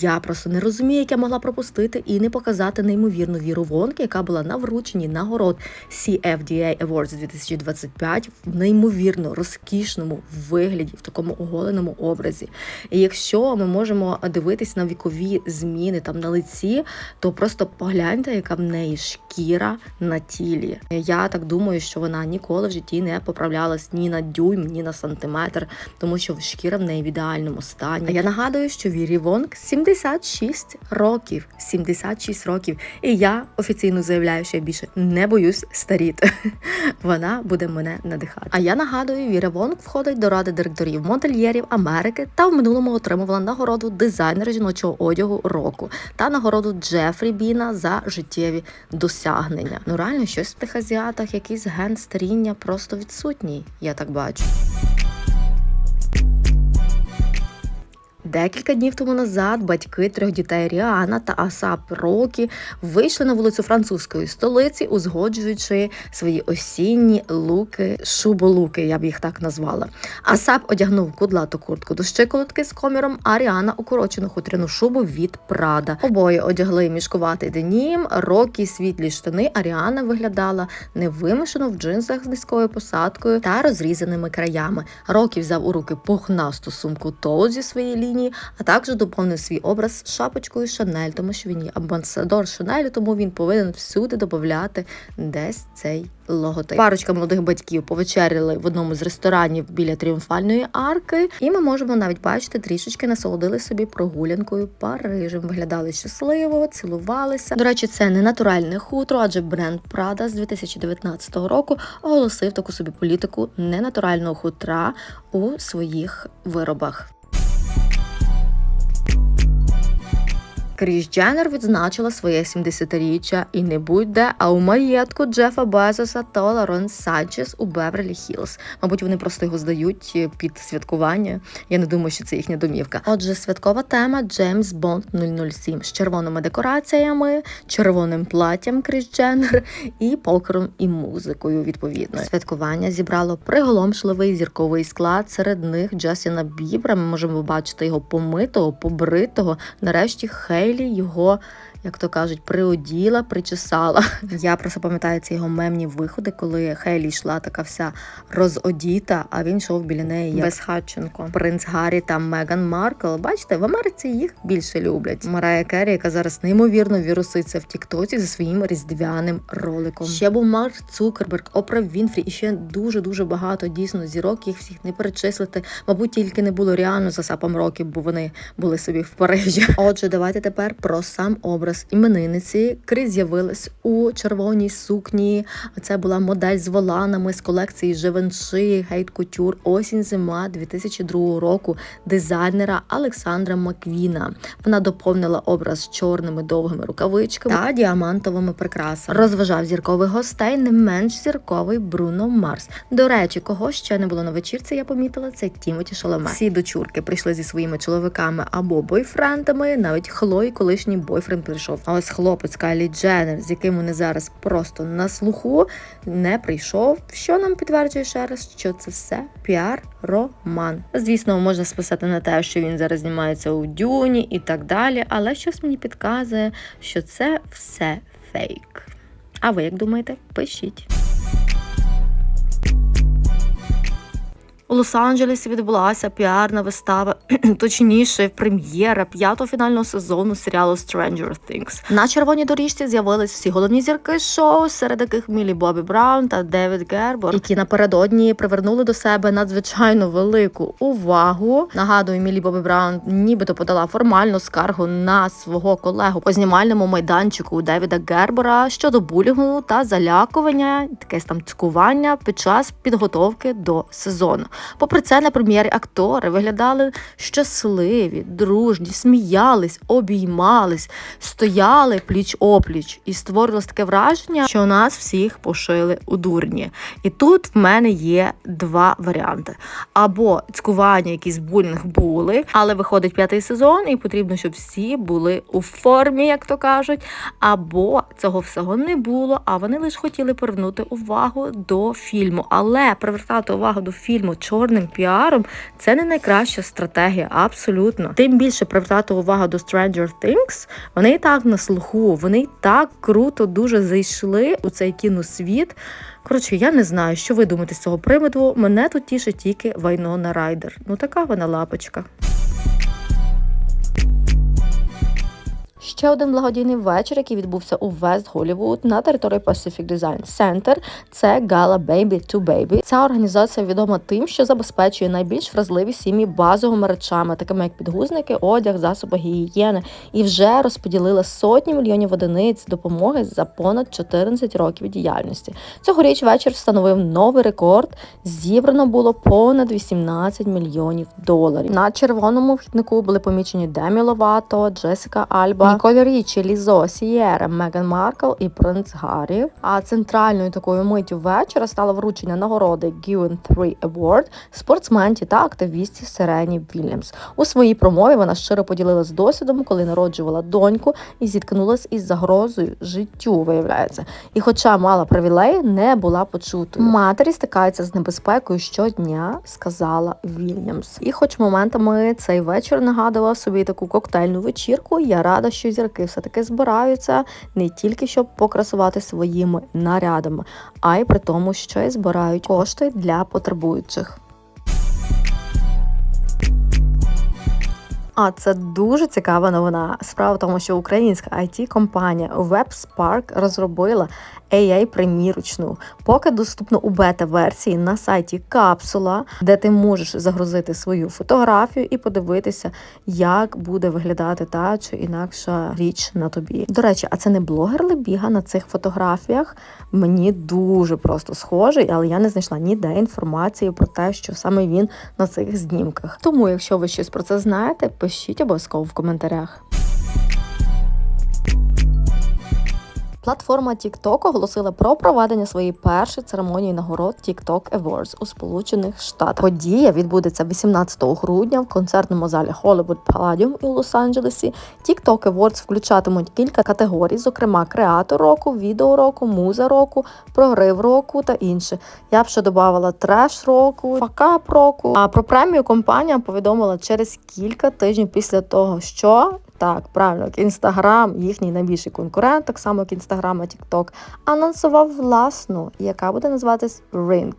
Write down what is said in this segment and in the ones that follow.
Я просто не розумію, як я могла пропустити і не показати неймовірну віру Вонки, яка була на врученні нагород CFDA Awards 2025 в неймовірно розкішному вигляді, в такому оголеному образі. І якщо ми можемо дивитись на вікові зміни там на лиці, то просто погляньте, яка в неї шкіра на тілі. Я так думаю, що вона ніколи в житті не поправлялась ні на дюйм, ні на сантиметр, тому що шкіра в неї в ідеальному стані. Я нагадую, що Вірі Вонг 76 років. 76 років. І я офіційно заявляю, що я більше не боюсь старіти. Вона буде мене надихати. А я нагадую, Віра Вонг входить до ради директорів модельєрів Америки та в минулому отримувала нагороду дизайнера жіночого одягу року та нагороду Джефрі Біна за життєві досягнення. Ну реально щось в тих азіатах, якийсь ген старіння просто відсутній. Я так бачу. Декілька днів тому назад батьки трьох дітей Ріана та Асап Рокі вийшли на вулицю французької столиці, узгоджуючи свої осінні луки, шуболуки, я б їх так назвала. Асап одягнув кудлату куртку до щиколотки з коміром, а Ріана укорочену хутряну шубу від Прада. Обоє одягли мішкуватий денім, Рокі світлі штани, а Ріана виглядала невимушено в джинсах з низькою посадкою та розрізаними краями. Рокі взяв у руки пухнасту сумку Тоу зі своєї лінії лінії, а також доповнив свій образ шапочкою Шанель, тому що він є амбасадор Шанелю, тому він повинен всюди додати десь цей логотип. Парочка молодих батьків повечеряли в одному з ресторанів біля тріумфальної арки, і ми можемо навіть бачити, трішечки насолодили собі прогулянкою Парижем. Виглядали щасливо, цілувалися. До речі, це не натуральне хутро, адже бренд Prada з 2019 року оголосив таку собі політику ненатурального хутра у своїх виробах. Кріс Дженнер відзначила своє 70-річчя і не будь-де, а у маєтку Джефа Безоса та Ларон Санчес у Беверлі Хілз. Мабуть, вони просто його здають е, під святкування. Я не думаю, що це їхня домівка. Отже, святкова тема Джеймс Бонд 007 з червоними декораціями, червоним платтям Кріс Дженнер і покером і музикою. Відповідно, святкування зібрало приголомшливий зірковий склад. Серед них Джасіна Бібра. Ми можемо побачити його помитого, побритого. Нарешті Хей. Хейлі його, як то кажуть, приоділа, причесала. Я просто пам'ятаю ці його мемні виходи, коли Хейлі йшла така вся розодіта, а він йшов біля неї без Хатченко. Принц Гаррі та Меган Маркл. Бачите, в Америці їх більше люблять. Марая Керрі, яка зараз неймовірно віруситься в Тіктоці за своїм різдвяним роликом. Ще був Марк Цукерберг, Опра Вінфрі і ще дуже дуже багато дійсно зірок. Їх всіх не перечислити. Мабуть, тільки не було реально за сапом років, бо вони були собі в Парижі. Отже, давайте тепер про сам образ іменинниці. Крис з'явилась у червоній сукні. Це була модель з воланами з колекції Живенши, Гейт Кутюр, осінь зима 2002 року дизайнера Олександра Маквіна. Вона доповнила образ чорними довгими рукавичками та діамантовими прикрасами. Розважав зіркових гостей не менш зірковий Бруно Марс. До речі, кого ще не було на вечірці, я помітила, це Тімоті Шаломе. Всі дочурки прийшли зі своїми чоловіками або бойфрендами, навіть Хлої, колишній бойфренд прийшов. А ось хлопець Кайлі Дженнер, з яким вони зараз просто на слуху, не прийшов. Що нам підтверджує ще раз, що це все піар. Роман. Звісно, можна списати на те, що він зараз знімається у дюні і так далі, але щось мені підказує, що це все фейк. А ви як думаєте? Пишіть. У Лос-Анджелесі відбулася піарна вистава, точніше, прем'єра п'ятого фінального сезону серіалу Stranger Things. На червоній доріжці з'явились всі головні зірки шоу, серед яких Мілі Бобі Браун та Девід Гербор, які напередодні привернули до себе надзвичайно велику увагу. Нагадую, Мілі Бобі Браун нібито подала формальну скаргу на свого колегу по знімальному майданчику Девіда Гербора щодо булінгу та залякування, таке там цькування під час підготовки до сезону. Попри це, на прем'єрі актори виглядали щасливі, дружні, сміялись, обіймались, стояли пліч опліч, і створилось таке враження, що нас всіх пошили у дурні. І тут в мене є два варіанти: або цькування, якісь булінг були, але виходить п'ятий сезон, і потрібно, щоб всі були у формі, як то кажуть, або цього всього не було, а вони лише хотіли привернути увагу до фільму. Але привертати увагу до фільму чорним піаром це не найкраща стратегія, абсолютно. Тим більше привертати увагу до Stranger Things, вони і так на слуху, вони і так круто дуже зайшли у цей кіносвіт. Коротше, я не знаю, що ви думаєте з цього приводу. Мене тут тішить тільки Вайнона Райдер. Ну така вона лапочка. Ще один благодійний вечір, який відбувся у Вест Голлівуд на території Pacific Design Center, це Gala Baby to Baby. Ця організація відома тим, що забезпечує найбільш вразливі сім'ї базовими речами, такими як підгузники, одяг, засоби гігієни, і вже розподілила сотні мільйонів одиниць допомоги за понад 14 років діяльності. Цьогоріч вечір встановив новий рекорд. Зібрано було понад 18 мільйонів доларів. На червоному вхіднику були помічені Демі Ловато, Джесіка Альба. Річі, Лізо, Сієра, Меган Маркл і принц Гаррі. А центральною такою миттю вечора стало вручення нагороди Given 3 Award спортсменті та активісті Сирені Вільямс. У своїй промові вона щиро поділилась досвідом, коли народжувала доньку і зіткнулась із загрозою життю, виявляється. І, хоча мала привілеї, не була почутою. Матері стикаються з небезпекою щодня, сказала Вільямс. І, хоч моментами цей вечір нагадував собі таку коктейльну вечірку, я рада, що зірки все-таки збираються не тільки щоб покрасувати своїми нарядами, а й при тому, що й збирають кошти для потребуючих. А це дуже цікава новина. Справа в тому, що українська it компанія WebSpark розробила ai примірочну, поки доступно у бета-версії на сайті Капсула, де ти можеш загрузити свою фотографію і подивитися, як буде виглядати та чи інакша річ на тобі. До речі, а це не блогер Лебіга на цих фотографіях. Мені дуже просто схожий, але я не знайшла ніде інформації про те, що саме він на цих знімках. Тому, якщо ви щось про це знаєте, пишіть обов'язково в коментарях. Платформа TikTok оголосила про проведення своєї першої церемонії нагород TikTok Awards у Сполучених Штатах. Подія відбудеться 18 грудня в концертному залі Hollywood Palladium у Лос-Анджелесі. TikTok Awards включатимуть кілька категорій, зокрема креатор року, відео року, муза року, прогрив року та інше. Я б ще додавала треш року, факап року. А про премію компанія повідомила через кілька тижнів після того, що так, правильно, інстаграм, їхній найбільший конкурент, так само як інстаграм, а TikTok, анонсував власну, яка буде називатись Ring.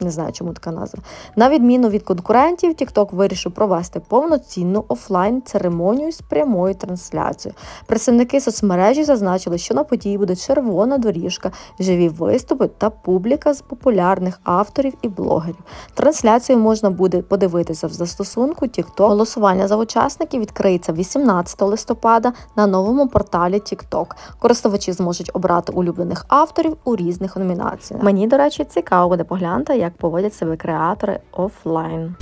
Не знаю, чому така назва. На відміну від конкурентів, TikTok вирішив провести повноцінну офлайн церемонію з прямою трансляцією. Представники соцмережі зазначили, що на події буде червона доріжка, живі виступи та публіка з популярних авторів і блогерів. Трансляцію можна буде подивитися в застосунку TikTok. Голосування за учасників відкриється 18 листопада на новому порталі TikTok. Користувачі зможуть обрати улюблених авторів у різних номінаціях. Мені, до речі, цікаво буде поглянути, як як поводять себе креатори офлайн.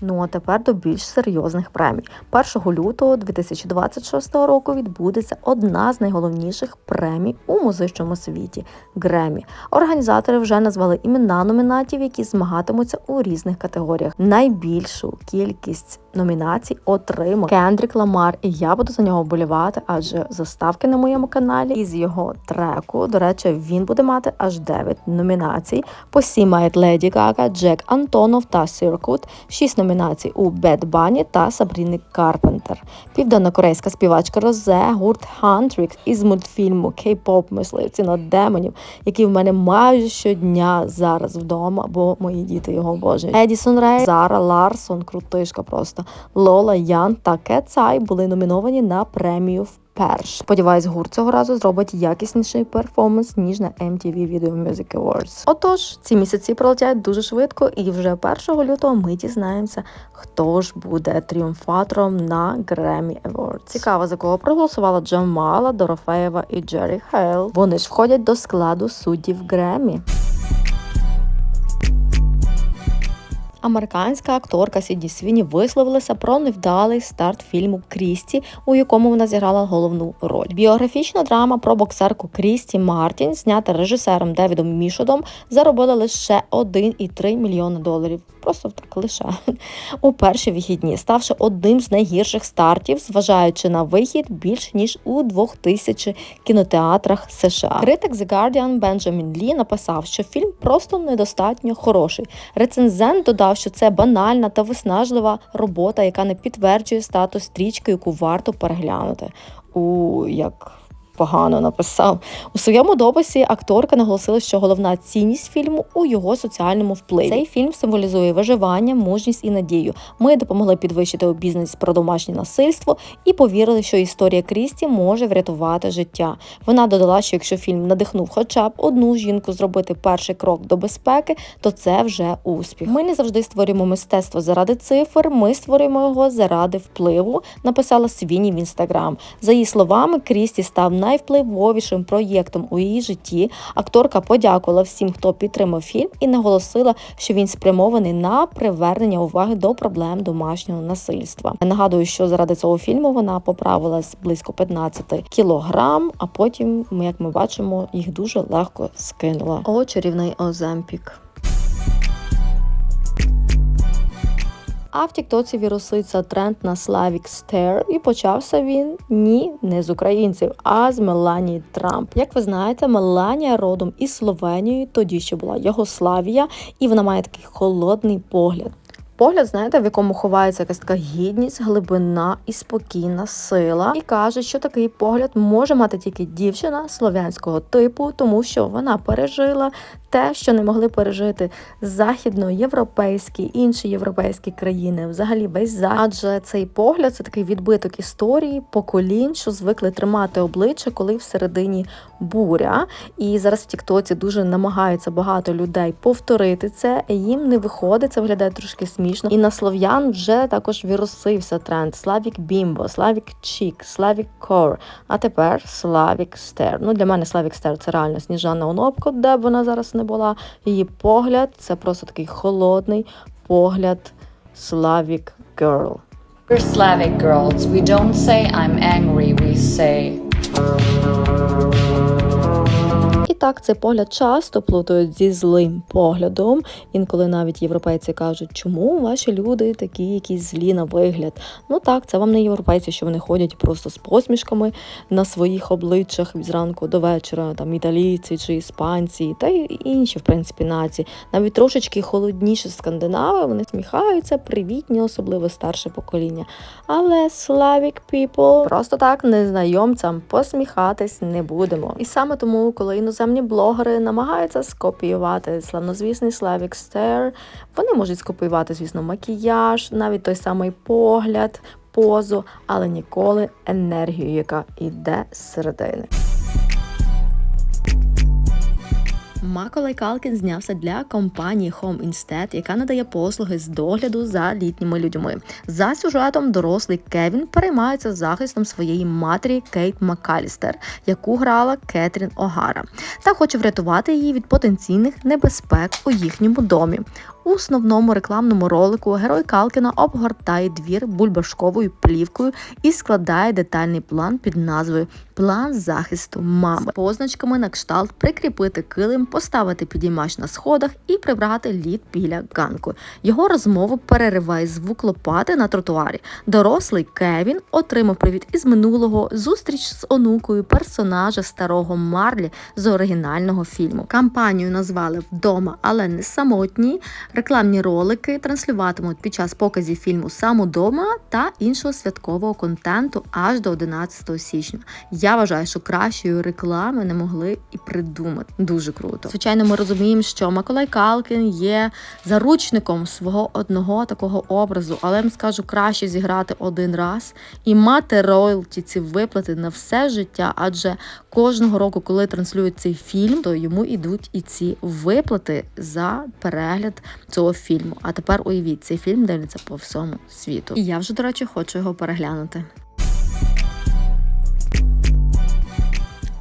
Ну а тепер до більш серйозних премій. 1 лютого 2026 року відбудеться одна з найголовніших премій у музичному світі Гремі. Організатори вже назвали імена номінатів, які змагатимуться у різних категоріях. Найбільшу кількість номінацій отримав Кендрік Ламар, і я буду за нього болівати, адже заставки на моєму каналі із його треку. До речі, він буде мати аж 9 номінацій. По сі мають Леді Гага, Джек Антонов та Сіркут, 6 номінацій у Бед Бані та Сабріни Карпентер. Південнокорейська співачка Розе, гурт Хантрікс із мультфільму Кей-поп мисливці на демонів, які в мене майже щодня зараз вдома, бо мої діти його обожнюють. Едісон Рей, Зара Ларсон, крутишка просто. Лола Ян та Кецай були номіновані на премію вперше. Сподіваюсь, гурт цього разу зробить якісніший перформанс ніж на MTV Video Music Awards. Отож, ці місяці пролетять дуже швидко, і вже 1 лютого ми дізнаємося, хто ж буде тріумфатором на Grammy Awards. Цікаво, за кого проголосувала Джамала, Дорофеєва і Джері Хейл. Вони ж входять до складу суддів Гремі. Американська акторка Сіді Свіні висловилася про невдалий старт фільму Крісті, у якому вона зіграла головну роль. Біографічна драма про боксерку Крісті Мартін, знята режисером Девідом Мішодом, заробила лише 1,3 мільйони доларів. Просто так лише у перші вихідні, ставши одним з найгірших стартів, зважаючи на вихід більш ніж у 2000 кінотеатрах США. Критик The Guardian Бенджамін Лі написав, що фільм просто недостатньо хороший. Рецензент додав, що це банальна та виснажлива робота, яка не підтверджує статус стрічки, яку варто переглянути. У як погано написав. У своєму дописі акторка наголосила, що головна цінність фільму у його соціальному впливі. Цей фільм символізує виживання, мужність і надію. Ми допомогли підвищити обізнаність про домашнє насильство і повірили, що історія Крісті може врятувати життя. Вона додала, що якщо фільм надихнув хоча б одну жінку зробити перший крок до безпеки, то це вже успіх. Ми не завжди створюємо мистецтво заради цифр. Ми створюємо його заради впливу. Написала Свіні в інстаграм. За її словами, Крісті став найвпливовішим проєктом у її житті. Акторка подякувала всім, хто підтримав фільм, і наголосила, що він спрямований на привернення уваги до проблем домашнього насильства. Нагадую, що заради цього фільму вона поправилась близько 15 кілограм, а потім, як ми бачимо, їх дуже легко скинула. О, чарівний Оземпік. А в Тіктоці віруситься тренд на Slavic Stare, і почався він ні, не з українців, а з Меланії Трамп. Як ви знаєте, Меланія родом із Словенії, тоді ще була Йогославія, і вона має такий холодний погляд. Погляд, знаєте, в якому ховається якась така гідність, глибина і спокійна сила. І каже, що такий погляд може мати тільки дівчина слов'янського типу, тому що вона пережила те, що не могли пережити західноєвропейські інші європейські країни, взагалі весь захід. Адже цей погляд це такий відбиток історії, поколінь, що звикли тримати обличчя, коли всередині буря. І зараз в Тіктоці дуже намагаються багато людей повторити це. Їм не виходить, це виглядає трошки смішно. І на слов'ян вже також вірусився тренд Slavic Bimbo, Slavic Chic, Slavic Core, а тепер Slavic Stare. Ну для мене Slavic Stare це реально Сніжана Онопко, де б вона зараз не була. Її погляд це просто такий холодний погляд Slavic Girl. We're Slavic girls. We don't say I'm angry, we say. Так, цей погляд часто плутають зі злим поглядом. Інколи навіть європейці кажуть, чому ваші люди такі якісь злі на вигляд. Ну так, це вам не європейці, що вони ходять просто з посмішками на своїх обличчях зранку до вечора, там італійці чи іспанці, та й інші, в принципі, нації. Навіть трошечки холодніші скандинави, вони сміхаються, привітні, особливо старше покоління. Але Slavic people просто так незнайомцям посміхатись не будемо. І саме тому, коли іноземні блогери намагаються скопіювати славнозвісний Slavic Stare, вони можуть скопіювати, звісно, макіяж, навіть той самий погляд, позу, але ніколи енергію, яка йде з середини. Маколай Калкін знявся для компанії Home Instead, яка надає послуги з догляду за літніми людьми. За сюжетом дорослий Кевін переймається захистом своєї матері Кейт Макалістер, яку грала Кетрін Огара, та хоче врятувати її від потенційних небезпек у їхньому домі. У основному рекламному ролику герой Калкіна обгортає двір бульбашковою плівкою і складає детальний план під назвою План захисту мами з позначками на кшталт прикріпити килим, поставити підіймач на сходах і прибрати лід біля ганку. Його розмову перериває звук лопати на тротуарі. Дорослий Кевін отримав привіт із минулого зустріч з онукою персонажа старого Марлі з оригінального фільму. Кампанію назвали вдома, але не самотні. Рекламні ролики транслюватимуть під час показів фільму сам удома та іншого святкового контенту аж до 11 січня. Я вважаю, що кращої реклами не могли і придумати. Дуже круто. Звичайно, ми розуміємо, що Миколай Калкін є заручником свого одного такого образу, але я вам скажу краще зіграти один раз і мати роялті ці виплати на все життя, адже кожного року, коли транслюють цей фільм, то йому йдуть і ці виплати за перегляд цього фільму. А тепер уявіть, цей фільм дивляться по всьому світу. І я вже, до речі, хочу його переглянути.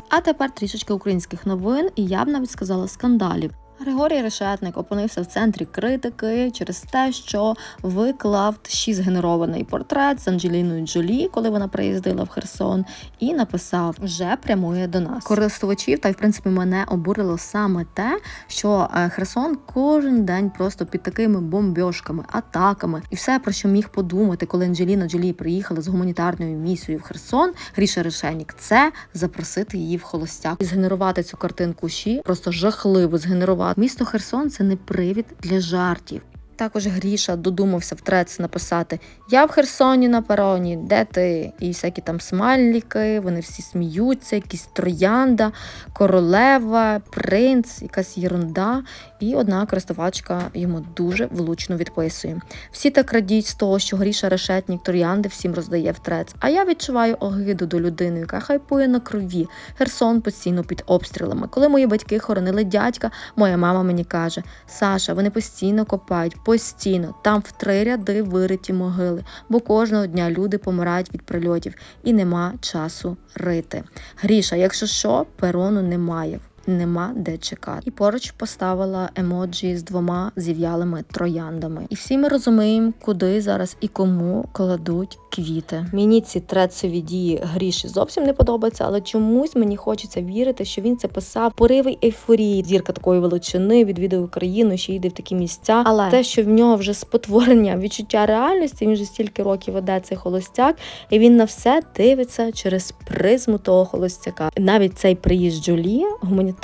А тепер трішечки українських новин, і я б навіть сказала скандалів. Григорій Решетник опинився в центрі критики через те, що виклав ще згенерований портрет з Анджеліною Джолі, коли вона приїздила в Херсон, і написав: вже прямує до нас. Користувачів, та й в принципі мене обурило саме те, що е, Херсон кожен день просто під такими бомбьошками, атаками, і все про що міг подумати, коли Анджеліна Джолі приїхала з гуманітарною місією в Херсон. Гріша Решенік це запросити її в холостяк і згенерувати цю картинку щі, просто жахливо згенерувати. Місто Херсон це не привід для жартів. Також Гріша додумався в трец написати Я в Херсоні на пероні, де ти? І всякі там смайліки, вони всі сміються, якісь троянда, королева, принц, якась єрунда. І одна користувачка йому дуже влучно відписує. Всі так радіють з того, що Гріша Решетнік троянди всім роздає в. А я відчуваю огиду до людини, яка хайпує на крові. Херсон постійно під обстрілами. Коли мої батьки хоронили дядька, моя мама мені каже: Саша, вони постійно копають, постійно. Там в три ряди вириті могили, бо кожного дня люди помирають від прильотів і нема часу рити. Гріша, якщо що, перону немає. Нема де чекати. І поруч поставила емоджі з двома зів'ялими трояндами. І всі ми розуміємо, куди зараз і кому кладуть квіти. Мені ці трецові дії гріші зовсім не подобаються, але чомусь мені хочеться вірити, що він це писав пориви ейфорії. Зірка такої величини відвідує Україну, ще йде в такі місця. Але те, що в нього вже спотворення відчуття реальності, він вже стільки років веде цей холостяк, і він на все дивиться через призму того холостяка. Навіть цей приїзд Джолі гуманітарний,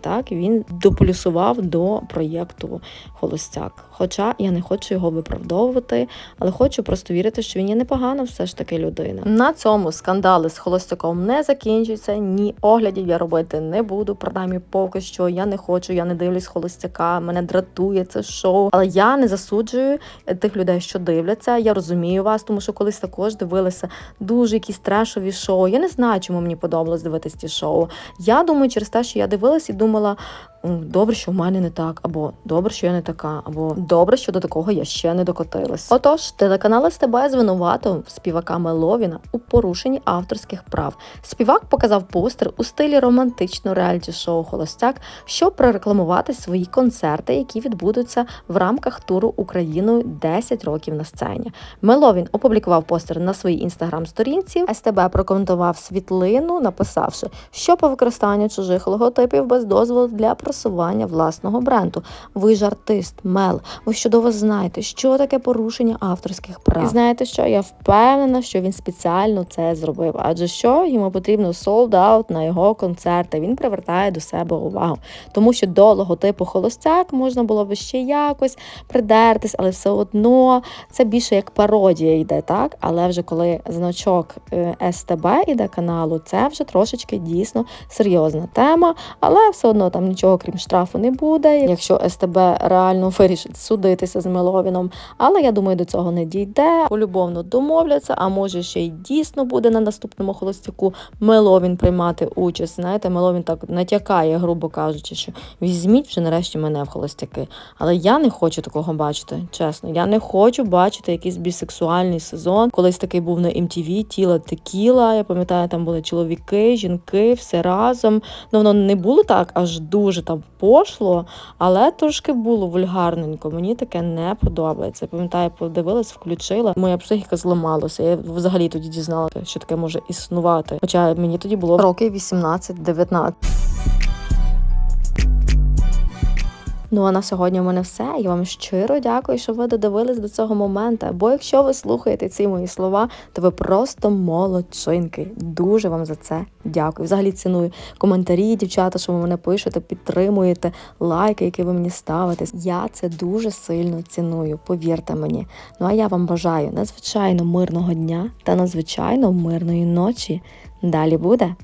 так він доплюсував до проєкту Холостяк. Хоча я не хочу його виправдовувати, але хочу просто вірити, що він є непогана все ж таки людина. На цьому скандали з холостяком не закінчуються. Ні, оглядів я робити не буду. Принаймні, поки що я не хочу, я не дивлюсь холостяка. Мене дратує це шоу. Але я не засуджую тих людей, що дивляться. Я розумію вас, тому що колись також дивилися дуже якісь трешові шоу. Я не знаю, чому мені подобалось дивитись ці шоу. Я думаю, через те, що я дивилась і думала. «М, Добре, що в мене не так, або добре, що я не така, або добре, що до такого я ще не докотилась. Отож, телеканал СТБ звинуватив співака Меловіна у порушенні авторських прав. Співак показав постер у стилі романтичного реаліті-шоу Холостяк, щоб прорекламувати свої концерти, які відбудуться в рамках туру Україною 10 років на сцені. Меловін опублікував постер на своїй інстаграм-сторінці. СТБ прокоментував світлину, написавши, що по використанню чужих логотипів без дозволу для просування власного бренду. Ви ж артист, Мел. Ви чудово знаєте, що таке порушення авторських прав. І знаєте що? Я впевнена, що він спеціально це зробив. Адже що йому потрібно sold out на його концерти. Він привертає до себе увагу. Тому що до логотипу холостяк можна було би ще якось придертись, але все одно це більше як пародія йде, так? Але вже коли значок е, СТБ іде каналу, це вже трошечки дійсно серйозна тема, але все одно там нічого крім штрафу не буде. Якщо СТБ реально вирішить судитися з Меловіном, але я думаю, до цього не дійде. Полюбовно домовляться, а може ще й дійсно буде на наступному холостяку Меловін приймати участь. Знаєте, Меловін так натякає, грубо кажучи, що візьміть вже нарешті мене в холостяки. Але я не хочу такого бачити. Чесно, я не хочу бачити якийсь бісексуальний сезон. Колись такий був на MTV, тіла текіла. Я пам'ятаю, там були чоловіки, жінки, все разом. Ну воно не було так аж дуже там пошло, але трошки було вульгарненько. Мені таке не подобається. Пам'ятаю, подивилась, включила. Моя психіка зламалася. Я взагалі тоді дізналася, що таке може існувати. Хоча мені тоді було років 18-19. Ну а на сьогодні у мене все. Я вам щиро дякую, що ви додивились до цього моменту. Бо якщо ви слухаєте ці мої слова, то ви просто молодчинки. Дуже вам за це дякую. Взагалі ціную коментарі, дівчата, що ви мене пишете, підтримуєте, лайки, які ви мені ставите. Я це дуже сильно ціную, повірте мені. Ну а я вам бажаю надзвичайно мирного дня та надзвичайно мирної ночі. Далі буде.